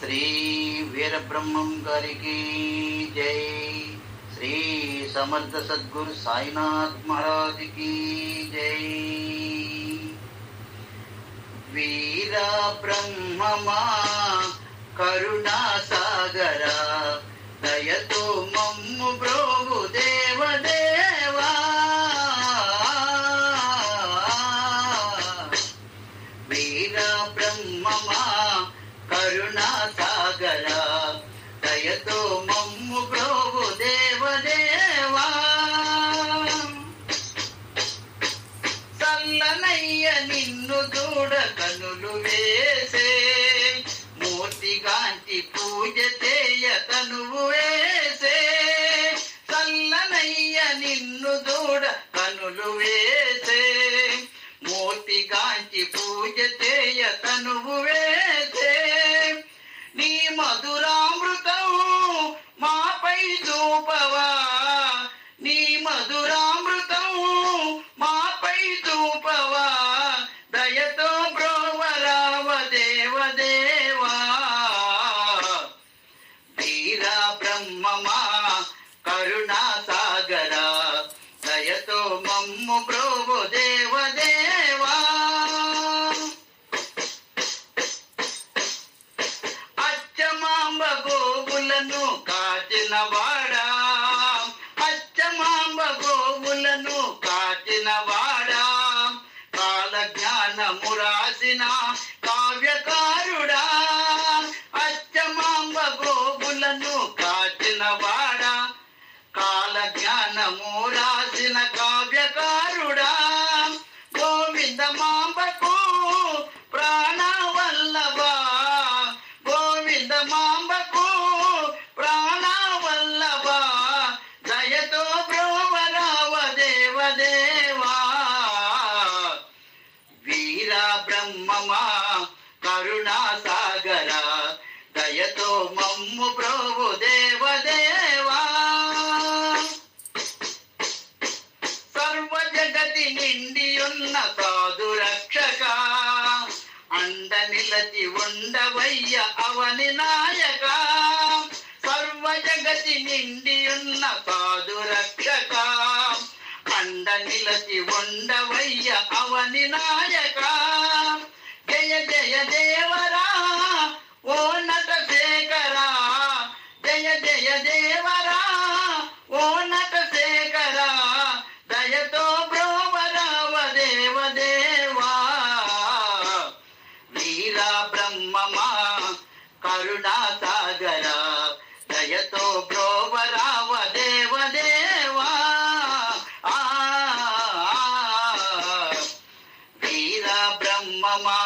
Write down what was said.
శ్రీ వీరబ్రహ్మం గారికి జై. శ్రీ సమర్థ సద్గురు సాయినాథ్ మహారాజుకి జై. వీర బ్రహ్మమా కరుణాసాగరా దయత్ కరుణా సాగర దయతో మమ్ము బ్రోగు దేవదేవా. చల్లనయ్య నిన్ను చూడ కనులు వేసే మూర్తిగాంచి పూజ చేయ తనువు వేసే. చల్లనయ్య నిన్ను చూడ కనులు వేసే మూర్తిగాంచి పూజ కరుణా సాగర దయతో మమ్ము ప్రభు దేవ దేవా అచ్చమాంబ గోవులను కాచిన వాడా. అచ్చమాంబ గోవులను కాచిన వాడా. కాల జ్ఞానము రాసిన రాసిన కావ్యకారుడా గోవింద మాంబకు ప్రాణ ప్రాణవల్లభా. గోవింద మాంబకు ప్రాణ ప్రాణవల్లభా. దయతో బ్రోవరావ దేవదేవా. వీర బ్రహ్మమా కరుణా సాగర దయతో మమ్ము ప్రభు కాదు రక్షక అండ నిలచి ఉండవయ్య అవని నాయక. సర్వ జగతి నిండి ఉన్న కాదు రక్షక అండ నిలచి ఉండవయ్య అవని నాయక. జయ జయ దేవరా శ్రీరా బ్రహ్మమా? కరుణా సాగర దయతో బ్రోవరావ దేవ దేవా వీర బ్రహ్మమా?